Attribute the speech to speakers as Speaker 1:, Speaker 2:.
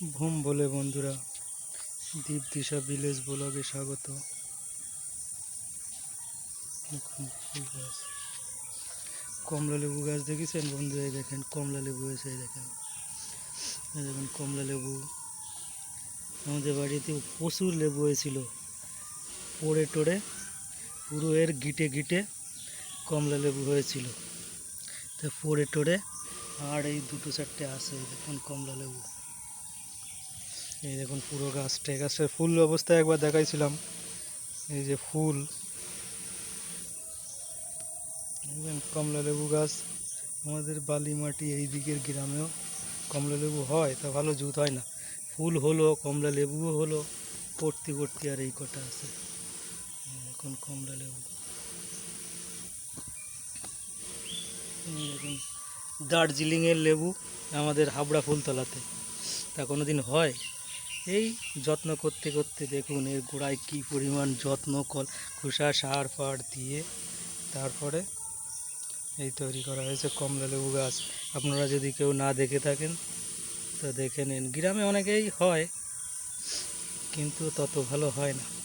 Speaker 1: ভুম বলে বন্ধুরা দীপ দিশা ভিলেজ ব্লগে স্বাগত। কমলা লেবু গাছ দেখেছেন বন্ধুরা? এই দেখেন, কমলা লেবু এই দেখেন। দেখুন, কমলা লেবু। আমাদের বাড়িতে প্রচুর লেবু হয়েছিল। পড়ে টড়ে, পুরো এর গিটে গিটে কমলা লেবু হয়েছিল। তো পড়ে টড়ে, আর এই দুটো চারটে আছে দেখুন কমলা লেবু। এই দেখুন পুরো গাছটা এই ফুল অবস্থায় একবার দেখাইছিলাম। এই যে ফুল। কমলা লেবু গাছ। আমাদের বালি মাটি এই দিকের গ্রামেও কমলা লেবু হয়, তা ভালো জুত হয় না। ফুল হলো কমলা লেবুও হলো, পড়তি পড়তি আর এই কটা আছে। এখন কমলা লেবু দার্জিলিংয়ের লেবু আমাদের হাবড়া ফুলতলাতে। তা কোনো দিন হয়? এই যত্ন করতে করতে দেখুন, এর গোড়ায় কি পরিমাণ যত্ন কল, খোসা, সার, ফার দিয়ে তারপরে এই তৈরি করা হয়েছে কমলা লেবু গাছ। আপনারা যদি কেউ না দেখে থাকেন, তো দেখে নিন। গ্রামে অনেকেই হয়, কিন্তু তত ভালো হয় না।